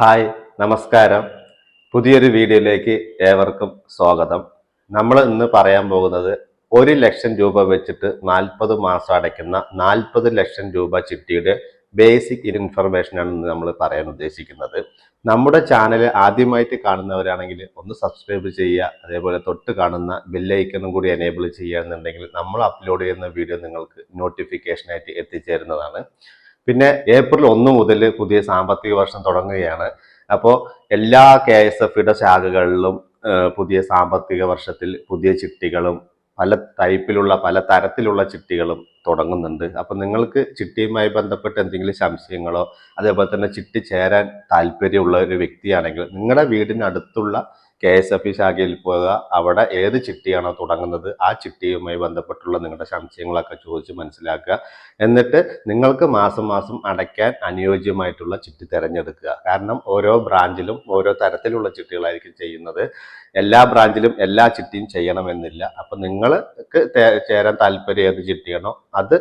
Hi നമസ്കാരം. പുതിയൊരു വീഡിയോയിലേക്ക് ഏവർക്കും സ്വാഗതം. നമ്മൾ ഇന്ന് പറയാൻ പോകുന്നത് ഒരു ലക്ഷം രൂപ വെച്ചിട്ട് നാൽപ്പത് മാസം അടയ്ക്കുന്ന നാൽപ്പത് ലക്ഷം രൂപ ചിട്ടിയുടെ ബേസിക് ഇൻഫർമേഷനാണ് ഇന്ന് നമ്മൾ പറയാൻ ഉദ്ദേശിക്കുന്നത്. നമ്മുടെ ചാനൽ ആദ്യമായിട്ട് കാണുന്നവരാണെങ്കിൽ ഒന്ന് സബ്സ്ക്രൈബ് ചെയ്യുക അതേപോലെ തൊട്ട് കാണുന്ന ബെല്ലൈക്കനും കൂടി എനേബിൾ ചെയ്യുകയാണെന്നുണ്ടെങ്കിൽ നമ്മൾ അപ്ലോഡ് ചെയ്യുന്ന വീഡിയോ നിങ്ങൾക്ക് നോട്ടിഫിക്കേഷനായിട്ട് എത്തിച്ചേരുന്നതാണ്. പിന്നെ ഏപ്രിൽ ഒന്ന് മുതൽ പുതിയ സാമ്പത്തിക വർഷം തുടങ്ങുകയാണ്. അപ്പോൾ എല്ലാ കെ എസ് എഫിയുടെ ശാഖകളിലും പുതിയ സാമ്പത്തിക വർഷത്തിൽ പുതിയ ചിട്ടികളും പല ടൈപ്പിലുള്ള പല തരത്തിലുള്ള ചിട്ടികളും തുടങ്ങുന്നുണ്ട്. അപ്പം നിങ്ങൾക്ക് ചിട്ടിയുമായി ബന്ധപ്പെട്ട് എന്തെങ്കിലും സംശയങ്ങളോ അതേപോലെ തന്നെ ചിട്ടി ചേരാൻ താല്പര്യമുള്ള ഒരു വ്യക്തിയാണെങ്കിൽ നിങ്ങളുടെ വീടിനടുത്തുള്ള കെ എസ് എഫ് ഇ ശാഖയിൽ പോവുക അവിടെ ഏത് ചിട്ടിയാണോ തുടങ്ങുന്നത് ആ ചിട്ടിയുമായി ബന്ധപ്പെട്ടുള്ള നിങ്ങളുടെ സംശയങ്ങളൊക്കെ ചോദിച്ച് മനസ്സിലാക്കുക. എന്നിട്ട് നിങ്ങൾക്ക് മാസം മാസം അടയ്ക്കാൻ അനുയോജ്യമായിട്ടുള്ള ചിട്ടി തിരഞ്ഞെടുക്കുക. കാരണം ഓരോ ബ്രാഞ്ചിലും ഓരോ തരത്തിലുള്ള ചിട്ടികളായിരിക്കും ചെയ്യുന്നത്. എല്ലാ ബ്രാഞ്ചിലും എല്ലാ ചിട്ടിയും ചെയ്യണമെന്നില്ല. അപ്പം നിങ്ങൾക്ക് ചേരാൻ താല്പര്യം ഏത് ചിട്ടിയാണോ അത്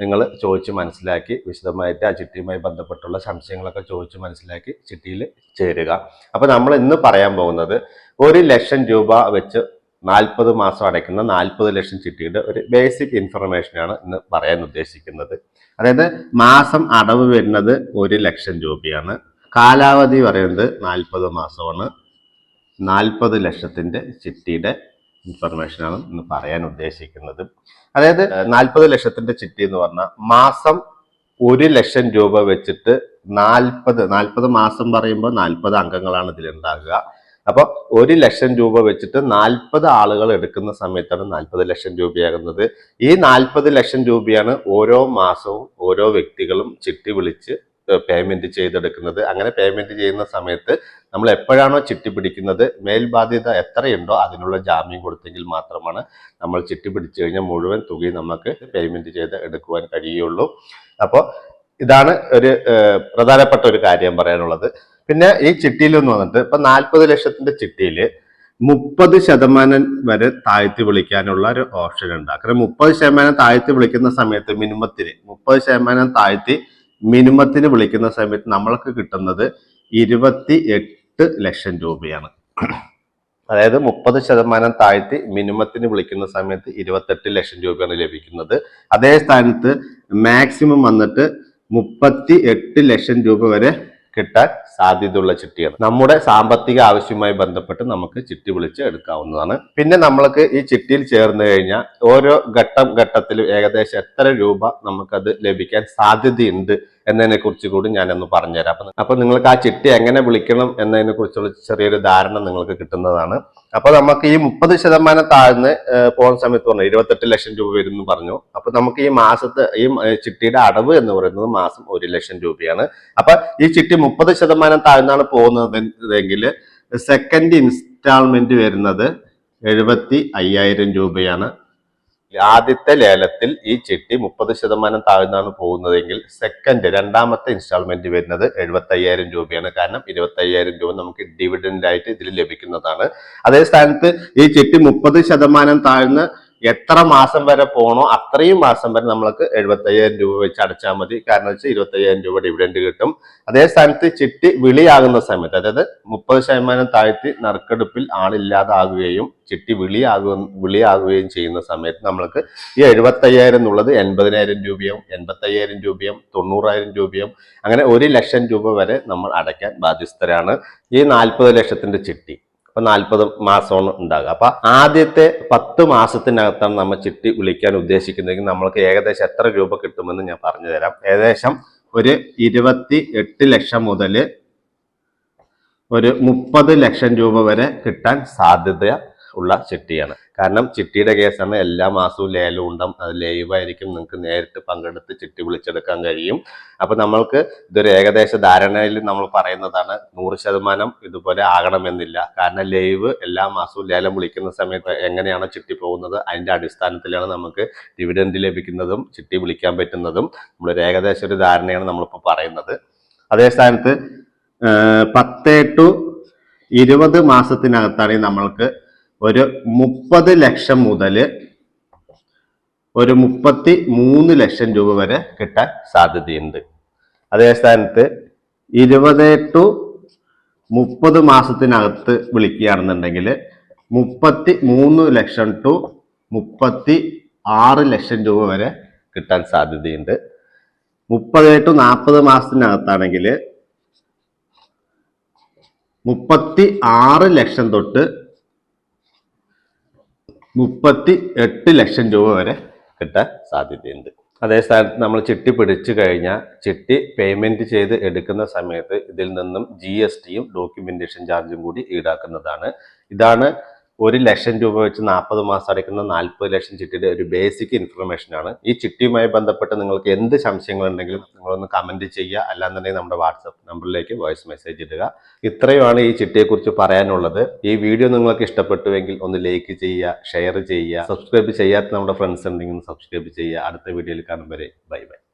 നിങ്ങൾ ചോദിച്ച് മനസ്സിലാക്കി വിശദമായിട്ട് ആ ചിട്ടിയുമായി ബന്ധപ്പെട്ടുള്ള സംശയങ്ങളൊക്കെ ചോദിച്ച് മനസ്സിലാക്കി ചിട്ടിയിൽ ചേരുക. അപ്പോൾ നമ്മൾ ഇന്ന് പറയാൻ പോകുന്നത് ഒരു ലക്ഷം രൂപ വെച്ച് നാൽപ്പത് മാസം അടയ്ക്കുന്ന നാൽപ്പത് ലക്ഷം ചിട്ടിയുടെ ഒരു ബേസിക് ഇൻഫർമേഷനാണ് ഇന്ന് പറയാൻ ഉദ്ദേശിക്കുന്നത്. അതായത് മാസം അടവ് വരുന്നത് ഒരു ലക്ഷം രൂപയാണ്. കാലാവധി പറയുന്നത് നാൽപ്പത് മാസമാണ്. നാൽപ്പത് ലക്ഷത്തിന്റെ ചിട്ടിയുടെ ഇൻഫർമേഷനാണ് ഇന്ന് പറയാൻ ഉദ്ദേശിക്കുന്നത്. അതായത് നാൽപ്പത് ലക്ഷത്തിന്റെ ചിട്ടി എന്ന് പറഞ്ഞാൽ മാസം ഒരു ലക്ഷം രൂപ വെച്ചിട്ട് നാൽപ്പത് നാൽപ്പത് മാസം പറയുമ്പോൾ നാൽപ്പത് അംഗങ്ങളാണ് ഇതിലുണ്ടാകുക. അപ്പോൾ ഒരു ലക്ഷം രൂപ വെച്ചിട്ട് നാൽപ്പത് ആളുകൾ എടുക്കുന്ന സമയത്താണ് നാൽപ്പത് ലക്ഷം രൂപയാകുന്നത്. ഈ നാൽപ്പത് ലക്ഷം രൂപയാണ് ഓരോ മാസവും ഓരോ വ്യക്തികളും ചിട്ടി വിളിച്ച് പേയ്മെന്റ് ചെയ്തെടുക്കുന്നത്. അങ്ങനെ പേയ്മെന്റ് ചെയ്യുന്ന സമയത്ത് നമ്മൾ എപ്പോഴാണോ ചിട്ടി പിടിക്കുന്നത് മേൽബാധ്യത എത്രയുണ്ടോ അതിനുള്ള ജാമ്യം കൊടുത്തെങ്കിൽ മാത്രമാണ് നമ്മൾ ചിട്ടി പിടിച്ചു കഴിഞ്ഞാൽ മുഴുവൻ തുകയും നമുക്ക് പേയ്മെന്റ് ചെയ്ത് എടുക്കുവാൻ കഴിയുള്ളൂ. അപ്പോൾ ഇതാണ് ഒരു പ്രധാനപ്പെട്ട ഒരു കാര്യം പറയാനുള്ളത്. പിന്നെ ഈ ചിട്ടിയിൽ എന്ന് വന്നിട്ട് ഇപ്പൊ നാൽപ്പത് ലക്ഷത്തിന്റെ ചിട്ടിയിൽ മുപ്പത് ശതമാനം വരെ താഴ്ത്തി വിളിക്കാനുള്ള ഒരു ഓപ്ഷൻ ഉണ്ട്. അങ്ങനെ മുപ്പത് ശതമാനം താഴ്ത്തി വിളിക്കുന്ന സമയത്ത് മിനിമത്തിന് മുപ്പത് ശതമാനം താഴ്ത്തി മിനിമത്തിന് വിളിക്കുന്ന സമയത്ത് നമ്മൾക്ക് കിട്ടുന്നത് ഇരുപത്തി എട്ട് ലക്ഷം രൂപയാണ്. അതായത് മുപ്പത് ശതമാനം താഴ്ത്തി മിനിമത്തിന് വിളിക്കുന്ന സമയത്ത് ഇരുപത്തെട്ട് ലക്ഷം രൂപയാണ് ലഭിക്കുന്നത്. അതേ സ്ഥാനത്ത് മാക്സിമം വന്നിട്ട് മുപ്പത്തി എട്ട് ലക്ഷം രൂപ വരെ കിട്ടാൻ സാധ്യതയുള്ള ചിട്ടിയാണ്. നമ്മുടെ സാമ്പത്തിക ആവശ്യവുമായി ബന്ധപ്പെട്ട് നമുക്ക് ചിട്ടി വിളിച്ച് എടുക്കാവുന്നതാണ്. പിന്നെ നമ്മൾക്ക് ഈ ചിട്ടിയിൽ ചേർന്ന് കഴിഞ്ഞാൽ ഓരോ ഘട്ടം ഘട്ടത്തിലും ഏകദേശം എത്ര രൂപ നമുക്കത് ലഭിക്കാൻ സാധ്യതയുണ്ട് എന്നതിനെ കുറിച്ച് കൂടി ഞാനൊന്ന് പറഞ്ഞുതരാം. അപ്പൊ അപ്പൊ നിങ്ങൾക്ക് ആ ചിട്ടി എങ്ങനെ വിളിക്കണം എന്നതിനെ കുറിച്ചുള്ള ചെറിയൊരു ധാരണ നിങ്ങൾക്ക് കിട്ടുന്നതാണ്. അപ്പോൾ നമുക്ക് ഈ മുപ്പത് ശതമാനം താഴ്ന്ന് പോകുന്ന സമയത്ത് പറഞ്ഞു ഇരുപത്തെട്ട് ലക്ഷം രൂപ വരും എന്ന് പറഞ്ഞു. അപ്പൊ നമുക്ക് ഈ മാസത്തെ ഈ ചിട്ടിയുടെ അടവ് എന്ന് പറയുന്നത് മാസം ഒരു ലക്ഷം രൂപയാണ്. അപ്പൊ ഈ ചിട്ടി മുപ്പത് ശതമാനം താഴ്ന്നാണ് പോകുന്നതെങ്കിൽ സെക്കൻഡ് ഇൻസ്റ്റാൾമെന്റ് വരുന്നത് എഴുപത്തി അയ്യായിരം രൂപയാണ്. ആദ്യത്തെ ലേലത്തിൽ ഈ ചിട്ടി മുപ്പത് ശതമാനം താഴ്ന്നാണ് പോകുന്നതെങ്കിൽ സെക്കൻഡ് രണ്ടാമത്തെ ഇൻസ്റ്റാൾമെന്റ് വരുന്നത് എഴുപത്തി അയ്യായിരം രൂപയാണ്. കാരണം ഇരുപത്തി അയ്യായിരം രൂപ നമുക്ക് ഡിവിഡൻഡായിട്ട് ഇതിൽ ലഭിക്കുന്നതാണ്. അതേ സ്ഥാനത്ത് ഈ ചിട്ടി മുപ്പത് ശതമാനം താഴ്ന്ന് എത്ര മാസം വരെ പോണോ അത്രയും മാസം വരെ നമ്മൾക്ക് എഴുപത്തയ്യായിരം രൂപ വെച്ച് അടച്ചാൽ മതി. കാരണം വെച്ചാൽ ഇരുപത്തയ്യായിരം രൂപ ഡിവിഡൻഡ് കിട്ടും. അതേ സ്ഥാനത്ത് ചിട്ടി വിളിയാകുന്ന സമയത്ത് അതായത് മുപ്പത് ശതമാനം താഴ്ത്തി നറുക്കെടുപ്പിൽ ആളില്ലാതാകുകയും ചിട്ടി വിളിയാകുക വിളിയാകുകയും ചെയ്യുന്ന സമയത്ത് നമ്മൾക്ക് ഈ എഴുപത്തയ്യായിരം എന്നുള്ളത് എൺപതിനായിരം രൂപയും എൺപത്തയ്യായിരം രൂപയും തൊണ്ണൂറായിരം രൂപയും അങ്ങനെ ഒരു ലക്ഷം രൂപ വരെ നമ്മൾ അടയ്ക്കാൻ ബാധ്യസ്ഥരാണ്. ഈ നാൽപ്പത് ലക്ഷത്തിന്റെ ചിട്ടി. അപ്പൊ നാൽപ്പത് മാസമാണ് ഉണ്ടാകുക. അപ്പൊ ആദ്യത്തെ പത്ത് മാസത്തിനകത്താണ് നമ്മൾ ചിട്ടി വിളിക്കാൻ ഉദ്ദേശിക്കുന്നതെങ്കിൽ നമ്മൾക്ക് ഏകദേശം എത്ര രൂപ കിട്ടുമെന്ന് ഞാൻ പറഞ്ഞു തരാം ഏകദേശം ഒരു ഇരുപത്തി എട്ട് ലക്ഷം മുതൽ ഒരു മുപ്പത് ലക്ഷം രൂപ വരെ കിട്ടാൻ സാധ്യത ഉള്ള ചിട്ടിയാണ്. കാരണം ചിട്ടിയുടെ കേസാണ് എല്ലാ മാസവും ലേലം ഉണ്ടാവും അത് ലൈവായിരിക്കും നിങ്ങൾക്ക് നേരിട്ട് പങ്കെടുത്ത് ചിട്ടി വിളിച്ചെടുക്കാൻ കഴിയും. അപ്പൊ നമ്മൾക്ക് ഇതൊരു ഏകദേശ ധാരണയിൽ നമ്മൾ പറയുന്നതാണ് നൂറ് ശതമാനം ഇതുപോലെ ആകണമെന്നില്ല. കാരണം ലൈവ് എല്ലാ മാസവും ലേലം വിളിക്കുന്ന സമയത്ത് എങ്ങനെയാണ് ചിട്ടി പോകുന്നത് അതിന്റെ അടിസ്ഥാനത്തിലാണ് നമുക്ക് ഡിവിഡൻഡ് ലഭിക്കുന്നതും ചിട്ടി വിളിക്കാൻ പറ്റുന്നതും. നമ്മളൊരു ഏകദേശ ഒരു ധാരണയാണ് നമ്മളിപ്പോൾ പറയുന്നത്. അതേ സ്ഥാനത്ത് പത്ത് ടു ഇരുപത് മാസത്തിനകത്താണ് നമ്മൾക്ക് ഒരു മുപ്പത് ലക്ഷം മുതൽ ഒരു മുപ്പത്തി മൂന്ന് ലക്ഷം രൂപ വരെ കിട്ടാൻ സാധ്യതയുണ്ട്. അതേ സ്ഥാനത്ത് ഇരുപത് ടു മുപ്പത് മാസത്തിനകത്ത് വിളിക്കുകയാണെന്നുണ്ടെങ്കിൽ മുപ്പത്തി മൂന്ന് ലക്ഷം ടു മുപ്പത്തി ആറ് ലക്ഷം രൂപ വരെ കിട്ടാൻ സാധ്യതയുണ്ട്. മുപ്പത് ടു നാൽപ്പത് മാസത്തിനകത്താണെങ്കിൽ മുപ്പത്തി ആറ് ലക്ഷം തൊട്ട് മുപ്പത്തി എട്ട് ലക്ഷം രൂപ വരെ കിട്ടാൻ സാധ്യതയുണ്ട്. അതേ സ്ഥാനത്ത് നമ്മൾ ചിട്ടി പിടിച്ചു കഴിഞ്ഞാൽ ചിട്ടി പേയ്മെന്റ് ചെയ്ത് എടുക്കുന്ന സമയത്ത് ഇതിൽ നിന്നും ജി എസ് ടിയും ഡോക്യുമെന്റേഷൻ ചാർജും കൂടി ഈടാക്കുന്നതാണ്. ഇതാണ് ഒരു ലക്ഷം രൂപ വെച്ച് നാൽപ്പത് മാസം അടയ്ക്കുന്ന നാൽപ്പത് ലക്ഷം ചിട്ടിയുടെ ഒരു ബേസിക് ഇൻഫർമേഷൻ ആണ്. ഈ ചിട്ടിയുമായി ബന്ധപ്പെട്ട് നിങ്ങൾക്ക് എന്ത് സംശയങ്ങൾ സംശയങ്ങളുണ്ടെങ്കിലും നിങ്ങളൊന്ന് കമന്റ് ചെയ്യുക. അല്ലാന്നുണ്ടെങ്കിൽ നമ്മുടെ വാട്സപ്പ് നമ്പറിലേക്ക് വോയിസ് മെസ്സേജ് ഇടുക. ഇത്രയുമാണ് ഈ ചിട്ടിയെക്കുറിച്ച് പറയാനുള്ളത്. ഈ വീഡിയോ നിങ്ങൾക്ക് ഇഷ്ടപ്പെട്ടുവെങ്കിൽ ഒന്ന് ലൈക്ക് ചെയ്യുക ഷെയർ ചെയ്യുക സബ്സ്ക്രൈബ് ചെയ്യാത്ത നമ്മുടെ ഫ്രണ്ട്സ് ഉണ്ടെങ്കിൽ സബ്സ്ക്രൈബ് ചെയ്യുക. അടുത്ത വീഡിയോയിൽ കാണും വരെ. Bye bye